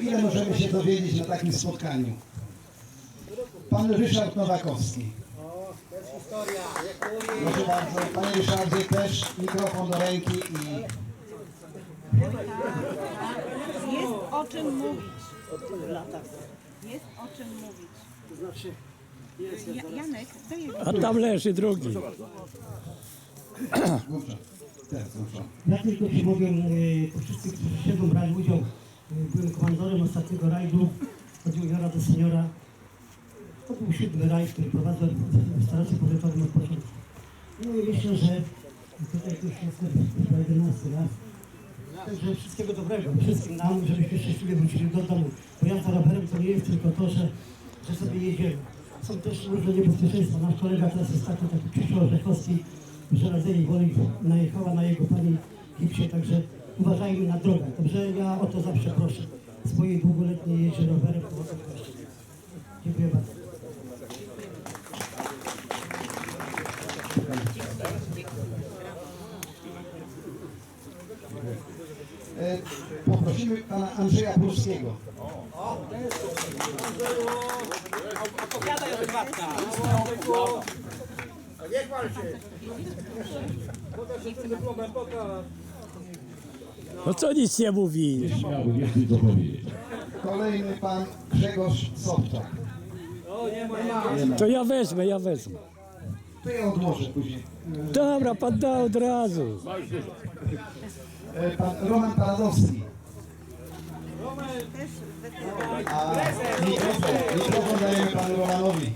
Ile możemy się dowiedzieć na takim spotkaniu? Pan Ryszard Nowakowski. Proszę bardzo, panie Ryszardzie, też mikrofon do ręki i Jest o czym mówić. Jest o czym mówić. Ja, Janek, to jest A tam leży drugi. Ja tylko ci mogę, to wszyscy, którzy siedzą, brali udział, byłem komandorem ostatniego rajdu, chodziło Jara do seniora. To był siódmy rajd, który prowadził w staracji powiatowym od początku. No i myślę, że tutaj już jestem chyba 11 raz. Także wszystkiego dobrego, wszystkim nam, żebyśmy szczęśliwie wrócili do domu. Bo jazda rowerem to nie jest tylko to, że, że sobie jedziemy. Są też różne niebezpieczeństwa. Nasz kolega teraz ostatnio taki Krzysztof Orzechowski w żelazieli woli najechała na jego pani gipsie, także uważajmy na drogę. Także ja o to zawsze proszę. Swojej długoletniej jeździe rowerem, o to proszę. Dziękuję bardzo. E, Poprosimy pana Andrzeja Polskiego. No co nic nie mówi? Śmiały, nie chcę co powiedzieć. Kolejny pan Grzegorz Sobczak. To ja wezmę, ja wezmę. To ja odłożę później. Dobra, pan da od razu. E, Pan Roman Paradowski. A mikrofon, mikrofon dajemy panu Romanowi.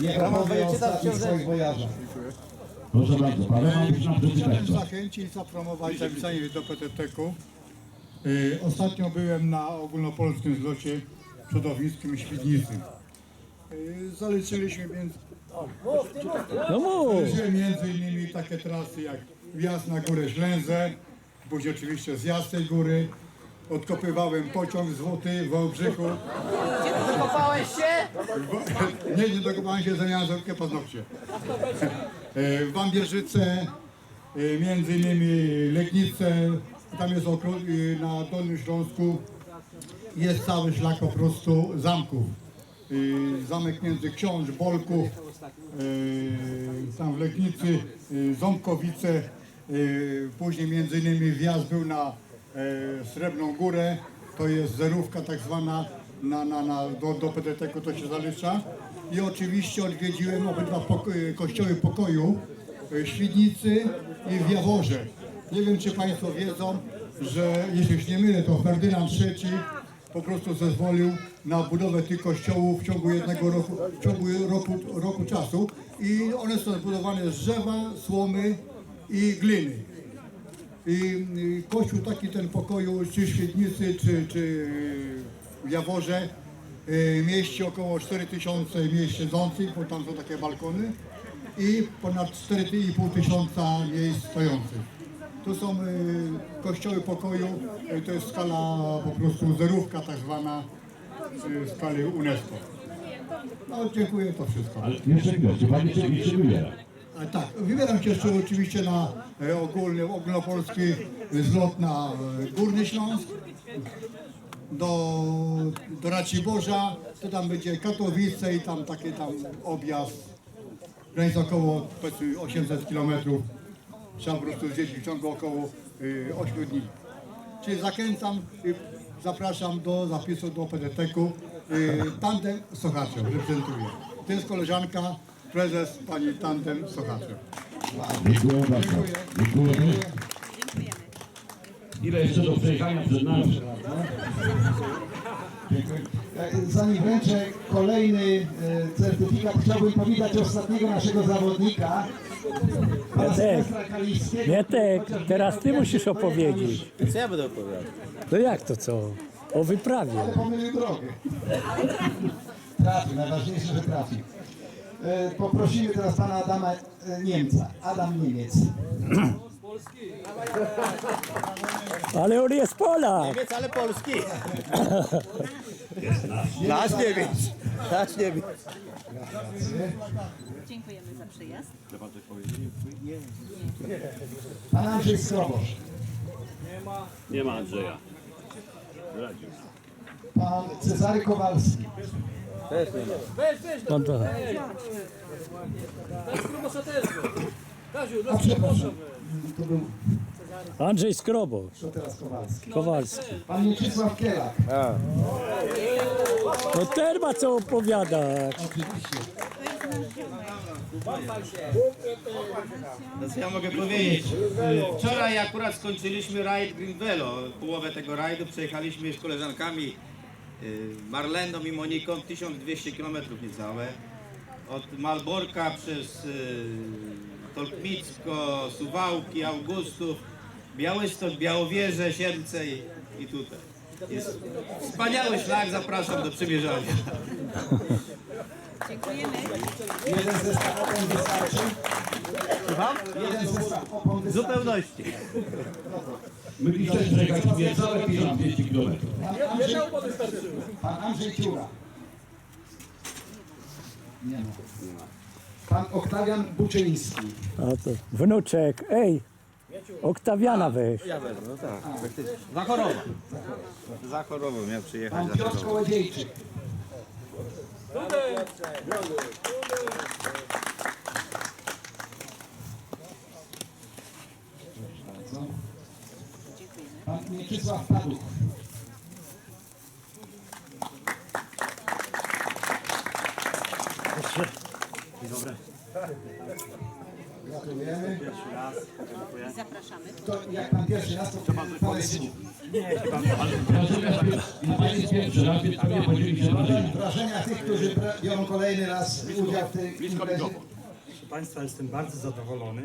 Niech opowie o ostatnich swoich wojażach. Proszę bardzo, Roman musi nam przeczytać Chciałem coś. zachęcić, zapromować zapisanie do PTT-ku. Y, Ostatnio byłem na ogólnopolskim zlocie przodownickim w Świdnicy. Y, Zaliczyliśmy więc No mów. między innymi takie trasy jak wjazd na górę Ślęzę, później oczywiście zjazd tej góry. Odkopywałem pociąg złoty w Wałbrzychu. Kopałeś się? Nie, nie dokopałem się, zamiast paznokcie. E, W Wambierzyce, e, między innymi Legnice, tam jest okro- e, na Dolnym Śląsku, jest cały szlak po prostu zamków. Zamek między Książ, Bolków, tam w Legnicy, Ząbkowice, później między innymi wjazd był na Srebrną Górę, to jest zerówka tak zwana, na, na, na, do, do PDT-ku to się zalicza. I oczywiście odwiedziłem obydwa poko- kościoły pokoju w Świdnicy i w Jaworze. Nie wiem, czy Państwo wiedzą, że jeśli się nie mylę, to Ferdynand III po prostu zezwolił na budowę tych kościołów w ciągu jednego roku, w ciągu roku, roku czasu i one są zbudowane z drzewa, słomy i gliny. I y, kościół taki ten pokoju, czy w Świdnicy, czy, czy w Jaworze, y, mieści około 4000 miejsc siedzących, bo tam są takie balkony i ponad 4,5 tysiąca miejsc stojących. To są y, kościoły pokoju, y, to jest skala po prostu zerówka tak zwana y, skali UNESCO. No dziękuję, to wszystko. Ale jeszcze czy pan jeszcze, jeszcze wybiera? Tak, wybieram się jeszcze oczywiście na e, ogólny, ogólnopolski zlot na e, Górny Śląsk, do, do Raciborza, to tam będzie Katowice i tam taki tam objazd, granica około powiedzmy 800 km. Trzeba po prostu zjeździć w ciągu około y, 8 dni. Czyli zachęcam, y, zapraszam do zapisu do PDT-ku. Y, tandem Sochaczew reprezentuję. To jest koleżanka, prezes pani Tandem Sochaczew. Dziękuję bardzo. Dziękujemy. Ile jeszcze do przejechania przed nami? Dziękuję. E, Zanim wręczę kolejny e, certyfikat, chciałbym powitać ostatniego naszego zawodnika, pana Sylwestra Kaliskiego. Mietek, teraz ty musisz opowiedzieć. Co ja będę opowiadał? No jak to co? O wyprawie. Ale pomylił drogę. Trafił, najważniejsze, że trafił. E, Poprosimy teraz pana Adama Niemca. Adam Niemiec. Ale on jest Polak. Niemiec, ale polski. Nasz Niemiec. Nasz Niemiec. Dziękujemy za przyjazd. Pan Andrzej Skrobosz. Nie ma Andrzeja. Radził. pan Cezary Kowalski. Też nie ma. Pan to. A przepraszam, to był, Andrzej Skrobo, to teraz Kowalski. Kowalski. Pan Mieczysław Kielak. No ten ma co opowiadać. Oczywiście. No co ja mogę powiedzieć? Y, Wczoraj akurat skończyliśmy rajd Green Velo. Połowę tego rajdu przejechaliśmy z koleżankami y, Marleną i Moniką 1200 km niecałe. Od Malborka przez y, Tolkmicko, Suwałki, Augustów, Białystok, Białowieże, Siedlce i, i tutaj. Jest wspaniały szlak, zapraszam do przymierzania. Dziękujemy. Jeden zestaw opon wystarczy. Jeden zestaw opon W wystarczy. zupełności. My chcemy przejechać niecałe 1200 km. Pan Andrzej, pan Andrzej Ciura. Nie ma. Pan Oktawian Buczyński. A to wnuczek, ej, Oktawiana weź. ja wezmę, no tak. Zachorował. Zachorował, miał przyjechać. Pan Piotr Kołodziejczyk. Pan Mieczysław Paduch. Gratulujemy. Zapraszamy. To jak pan pierwszy raz, to parę słów. Natomiast pan jest pierwszy raz, więc pewnie podzieli się wrażeniem. Wrażenia tych, którzy biorą kolejny raz udział w tej imprezie. Proszę Państwa, jestem bardzo zadowolony.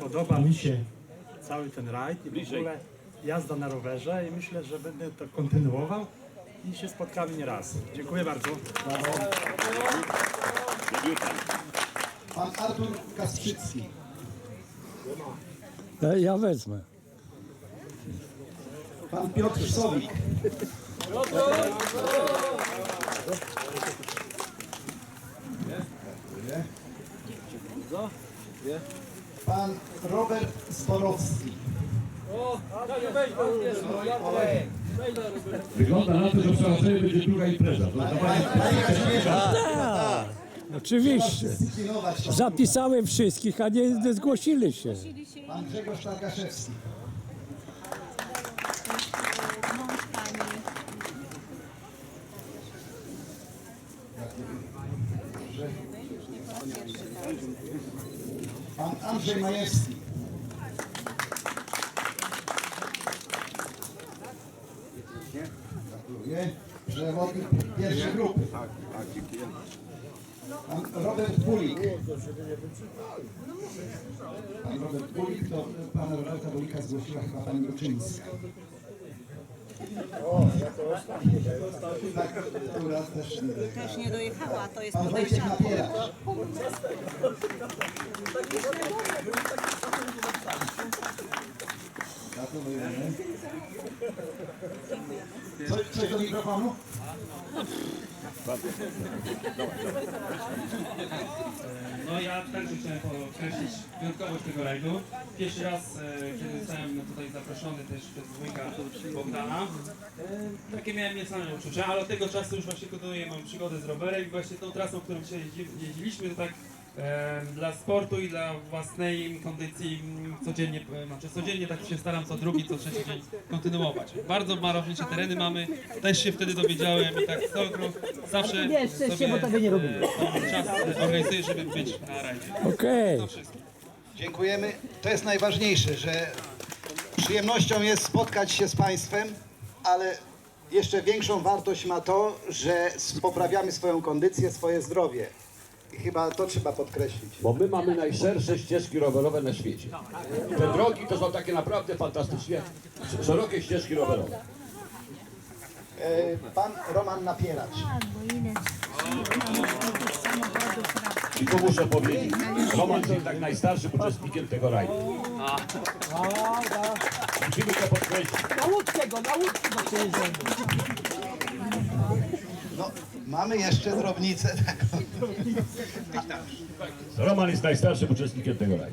Podoba mi się cały ten rajd i w ogóle jazda na rowerze i myślę, że będę to kontynuował i się spotkamy nie raz. Dziękuję bardzo. Pan Artur Kasprzycki. E, Ja wezmę. Pan Piotr Sowik. Pan Robert Zborowski. Wygląda na to, że w Sałacewie będzie druga impreza. Panie Kazimierzu, Tak, oczywiście. to. Zapisałem wszystkich, a nie, nie zgłosili się. Pan Grzegorz. Mąż pani. Pan Andrzej Majewski. Gratuluję. Przewodnik pierwszej grupy. Pan Robert Bulik. Pan Robert Bulik to pana Roberta Bulika zgłosiła chyba pani Ruczyńska. Tak, która też nie Też nie dojechała, to jest Pan Wojciech podejrzane. Napieracz. Gratulujemy. Co, coś do mikrofonu? No ja także chciałem podkreślić wyjątkowość tego rajdu. Pierwszy raz, e, kiedy zostałem tutaj zaproszony też przez wujka Bogdana, e, takie miałem niesame uczucia, ale od tego czasu już właśnie kontynuuję moją przygodę z rowerem i właśnie tą trasą, którą dzisiaj jeździ- jeździliśmy, to tak dla sportu i dla własnej kondycji mm, codziennie, znaczy codziennie tak się staram co drugi, co trzeci dzień kontynuować. Bardzo malownicze tereny mamy, też się wtedy dowiedziałem i tak co roku zawsze sobie e, tą czas organizuję, żeby być na rajdzie. Okej. Dziękujemy. To jest najważniejsze, że przyjemnością jest spotkać się z Państwem, ale jeszcze większą wartość ma to, że poprawiamy swoją kondycję, swoje zdrowie. Chyba to trzeba podkreślić. Bo my mamy najszersze ścieżki rowerowe na świecie. Te drogi to są takie naprawdę fantastycznie szerokie ścieżki rowerowe. E, Pan Roman Napieracz. I tu muszę powiedzieć, Roman jest tak najstarszym uczestnikiem tego rajdu. Musimy to podkreślić. No, mamy jeszcze drobnicę taką. Roman jest najstarszym uczestnikiem tego rajdu.